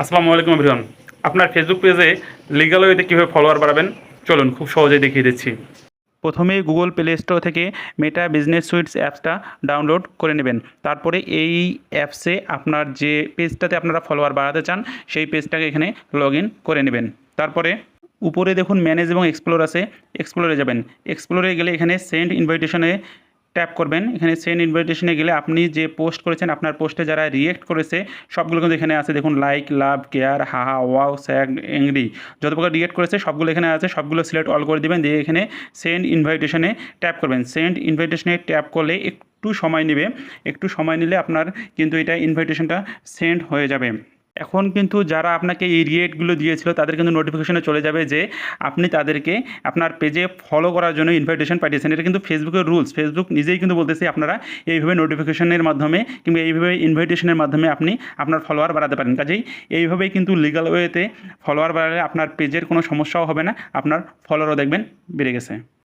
আসসালামু আলাইকুম এভরিওয়ান। আপনার ফেসবুক পেজে লিগাল ওয়েতে কীভাবে ফলোয়ার বাড়াবেন? চলুন খুব সহজেই দেখিয়ে দিচ্ছি। প্রথমে গুগল প্লে স্টোর থেকে মেটা বিজনেস সুইটস অ্যাপসটা ডাউনলোড করে নেবেন। তারপরে এই অ্যাপসে আপনার যে পেজটাতে আপনারা ফলোয়ার বাড়াতে চান, সেই পেজটাকে এখানে লগ করে নেবেন। তারপরে উপরে দেখুন ম্যানেজ এবং এক্সপ্লোর আছে। এক্সপ্লোরে যাবেন। এক্সপ্লোরে গেলে এখানে সেন্ড ইনভাইটেশনে ট্যাপ করবেন। এখানে সেন্ড ইনভাইটেশনে গেলে আপনি যে পোস্ট করেছেন, আপনার পোস্টে যারা রিয়েক্ট করেছে, সবগুলো কিন্তু এখানে আছে। দেখুন like love care haha wow sad angry যত প্রকার রিয়েক্ট করেছে, সবগুলো এখানে আছে। সবগুলো সিলেক্ট অল করে দিবেন। দিয়ে এখানে সেন্ড ইনভাইটেশনে ট্যাপ করবেন। সেন্ড ইনভাইটেশনে ট্যাপ করলে একটু সময় নেবে। একটু সময় নিলে আপনার কিন্তু এটা ইনভাইটেশনটা সেন্ড হয়ে যাবে। এখন কিন্তু যারা আপনাকে এই রিয়েটগুলো দিয়েছিল, তাদের কিন্তু নোটিফিকেশনে চলে যাবে যে আপনি তাদেরকে আপনার পেজে ফলো করার জন্য ইনভাইটেশন পাঠিয়েছেন। এটা কিন্তু ফেসবুকের রুলস ফেসবুক নিজেই কিন্তু বলতেছে আপনারা এইভাবে নোটিফিকেশনের মাধ্যমে কিংবা এইভাবে ইনভাইটেশনের মাধ্যমে আপনি আপনার ফলোয়ার বাড়াতে পারেন। কাজেই এইভাবেই কিন্তু লিগাল ওয়েতে ফলোয়ার বাড়ালে আপনার পেজের কোনো সমস্যাও হবে না, আপনার ফলোয়ারও দেখবেন বেড়ে গেছে।